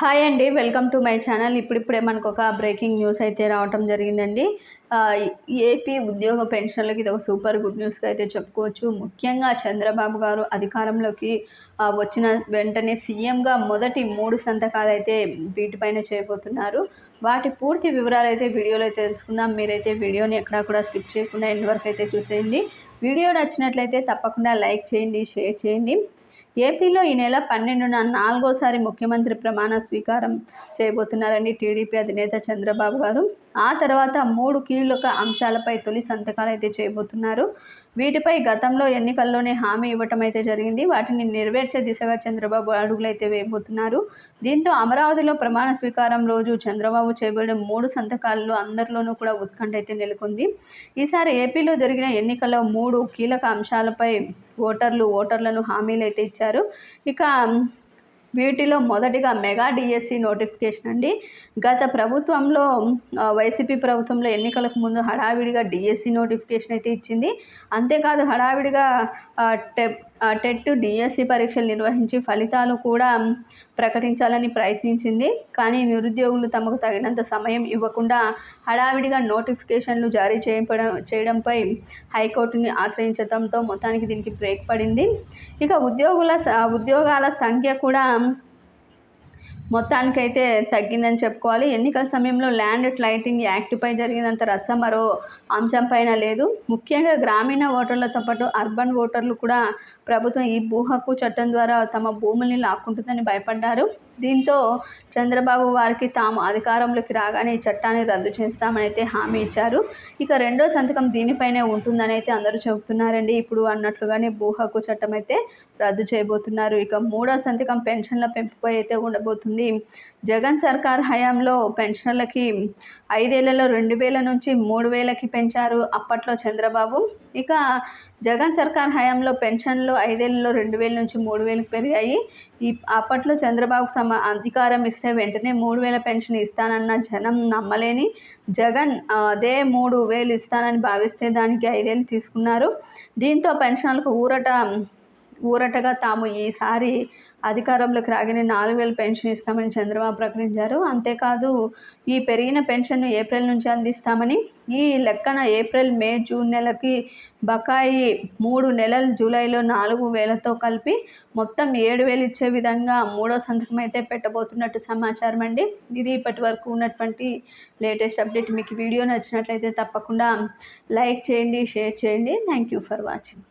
Hi అండి welcome to my channel. ఇప్పుడిప్పుడే మనకు ఒక బ్రేకింగ్ న్యూస్ అయితే రావటం జరిగిందండి. ఏపీ ఉద్యోగ పెన్షన్లకి ఇది ఒక సూపర్ గుడ్ న్యూస్గా అయితే చెప్పుకోవచ్చు. ముఖ్యంగా చంద్రబాబు గారు అధికారంలోకి వచ్చిన వెంటనే సీఎంగా మొదటి మూడు సంతకాలు అయితే వీటిపైన చేయబోతున్నారు. వాటి పూర్తి వివరాలు అయితే వీడియోలో అయితే తెలుసుకుందాం. మీరైతే వీడియోని ఎక్కడా కూడా స్కిప్ చేయకుండా ఎండ్ వరకు అయితే చూసేయండి. వీడియో నచ్చినట్లయితే తప్పకుండా లైక్ చేయండి షేర్ చేయండి. ఏపీలో ఈ నెల పన్నెండున నాలుగోసారి ముఖ్యమంత్రి ప్రమాణ స్వీకారం చేయబోతున్నారని టీడీపీ అధినేత చంద్రబాబు గారు. ఆ తర్వాత మూడు కీలక అంశాలపై తొలి సంతకాలు అయితే చేయబోతున్నారు. వీటిపై గతంలో ఎన్నికల్లోనే హామీ ఇవ్వటం అయితే జరిగింది. వాటిని నెరవేర్చే దిశగా చంద్రబాబు అడుగులు అయితే వేయబోతున్నారు. దీంతో అమరావతిలో ప్రమాణ స్వీకారం రోజు చంద్రబాబు చేయబడిన మూడు సంతకాల్లో అందరిలోనూ కూడా ఉత్కంఠ అయితే నెలకొంది. ఈసారి ఏపీలో జరిగిన ఎన్నికల్లో మూడు కీలక అంశాలపై ఓటర్లు ఓటర్లను హామీలు అయితే ఇచ్చారు. ఇక వీటిలో మొదటిగా మెగా డిఎస్సి నోటిఫికేషన్ అండి. గత ప్రభుత్వంలో వైసీపీ ప్రభుత్వంలో ఎన్నికలకు ముందు హడావిడిగా డిఎస్సి నోటిఫికేషన్ అయితే ఇచ్చింది. అంతేకాదు హడావిడిగా టెప్ టెట్ డిఎస్సి పరీక్షలు నిర్వహించి ఫలితాలు కూడా ప్రకటించాలని ప్రయత్నించింది. కానీ నిరుద్యోగులు తమకు తగినంత సమయం ఇవ్వకుండా హడావిడిగా నోటిఫికేషన్లు జారీ చేయడం చేయడంపై హైకోర్టుని ఆశ్రయించడంతో మొత్తానికి దీనికి బ్రేక్ పడింది. ఇక ఉద్యోగుల స- ఉద్యోగాల సంఖ్య కూడా మొత్తానికైతే తగ్గిందని చెప్పుకోవాలి. ఎన్నికల సమయంలో ల్యాండ్ లైటింగ్ యాక్ట్పై జరిగినంత రచ్చ మరో అంశం పైన లేదు. ముఖ్యంగా గ్రామీణ ఓటర్లతో పాటు అర్బన్ ఓటర్లు కూడా ప్రభుత్వం ఈ భూ హక్కు చట్టం ద్వారా తమ భూముల్ని లాక్కుంటుందని భయపడ్డారు. దీంతో చంద్రబాబు వారికి తాము అధికారంలోకి రాగానే ఈ చట్టాన్ని రద్దు చేస్తామని అయితే హామీ ఇచ్చారు. ఇక రెండో సంతకం దీనిపైనే ఉంటుందని అయితే అందరూ చెబుతున్నారండి. ఇప్పుడు అన్నట్లుగానే భూ హక్కు చట్టం అయితే రద్దు చేయబోతున్నారు. ఇక మూడో సంతకం పెన్షన్ల పెంపుపై అయితే ఉండబోతుంది. జగన్ సర్కార్ హయాంలో పెన్షన్లకి ఐదేళ్ళలో రెండు వేల నుంచి మూడు వేలకి పెంచారు అప్పట్లో చంద్రబాబు. ఇక జగన్ సర్కార్ హయాంలో పెన్షన్లు ఐదేళ్ళలో రెండు వేల నుంచి మూడు వేలకు పెరిగాయి. ఈ అప్పట్లో చంద్రబాబుకు సమ అధికారం ఇస్తే వెంటనే మూడు వేల పెన్షన్ ఇస్తానన్న జనం నమ్మలేని జగన్ అదే మూడు వేలు ఇస్తానని భావిస్తే దానికి ఐదేళ్ళు తీసుకున్నారు. దీంతో పెన్షన్లకు ఊరట ఊరటగా తాము ఈసారి అధికారంలోకి రాగానే నాలుగు వేలు పెన్షన్ ఇస్తామని చంద్రబాబు ప్రకటించారు. అంతేకాదు ఈ పెరిగిన పెన్షన్ను ఏప్రిల్ నుంచి అందిస్తామని ఈ లెక్కన ఏప్రిల్ మే జూన్ నెలకి బకాయి మూడు నెలలు జూలైలో నాలుగు వేలతో కలిపి మొత్తం ఏడు వేలు ఇచ్చే విధంగా మూడో సంతకం అయితే పెట్టబోతున్నట్టు సమాచారం అండి. ఇది ఇప్పటి వరకు ఉన్నటువంటి లేటెస్ట్ అప్డేట్. మీకు వీడియో నచ్చినట్లయితే తప్పకుండా లైక్ చేయండి షేర్ చేయండి. Thank you for watching.